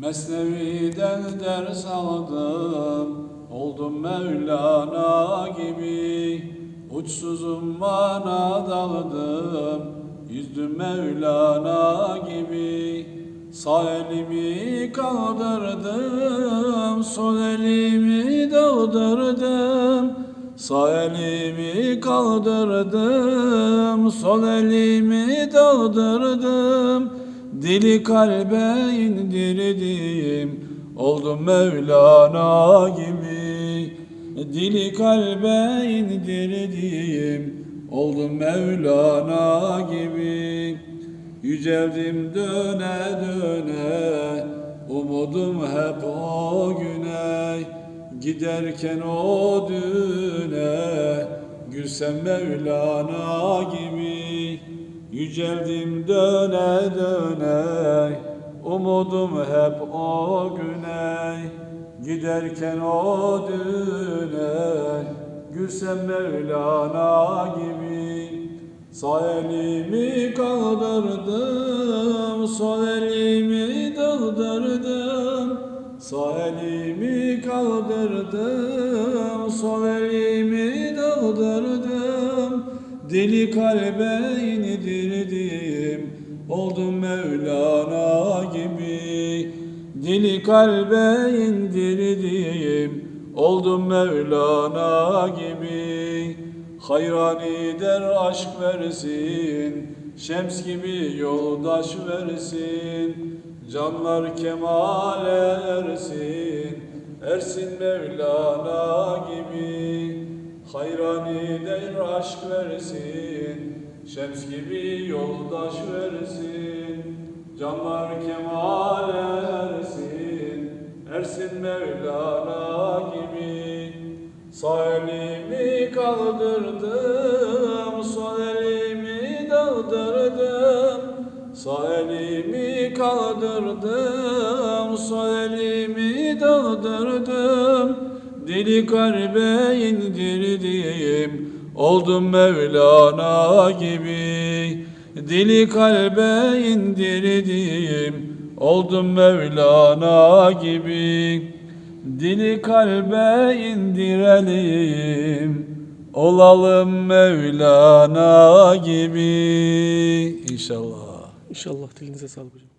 Mesnevi'den ders aldım, oldum Mevlana gibi. Uçsuzum bana daldım, yüzdüm Mevlana gibi. Sağ elimi kaldırdım, sol elimi daldırdım. Sağ elimi kaldırdım, sol elimi daldırdım. Dili kalbe indirdim, oldum Mevlana gibi. Dili kalbe indirdim, oldum Mevlana gibi. Yüceldim döne döne, umudum hep o güne. Giderken o düne, gülsem Mevlana gibi. Yüceldim döne döne, umudum hep o güne. Giderken o düne, gülsem Mevlana gibi. Sağ elimi kaldırdım, sol elimi daldırdım. Sağ elimi kaldırdım, sol elimi Dili kalbe indirdim, oldum Mevlana gibi. Dili kalbe indirdim, oldum Mevlana gibi. Hayrani der aşk versin, şems gibi yoldaş versin. Canlar kemale ersin, ersin Mevlana gibi. Hayrani der aşk versin, şems gibi yoldaş versin. Canlar kemale ersin, ersin Mevlana gibi. Sağ elimi kaldırdım, sol elimi daldırdım. Sağ elimi kaldırdım, sol elimi daldırdım. Dili kalbe indirdim, oldum Mevlana gibi. Dili kalbe indirdim, oldum Mevlana gibi. Dili kalbe indirelim, olalım Mevlana gibi. İnşallah. İnşallah dilinize sağlık hocam.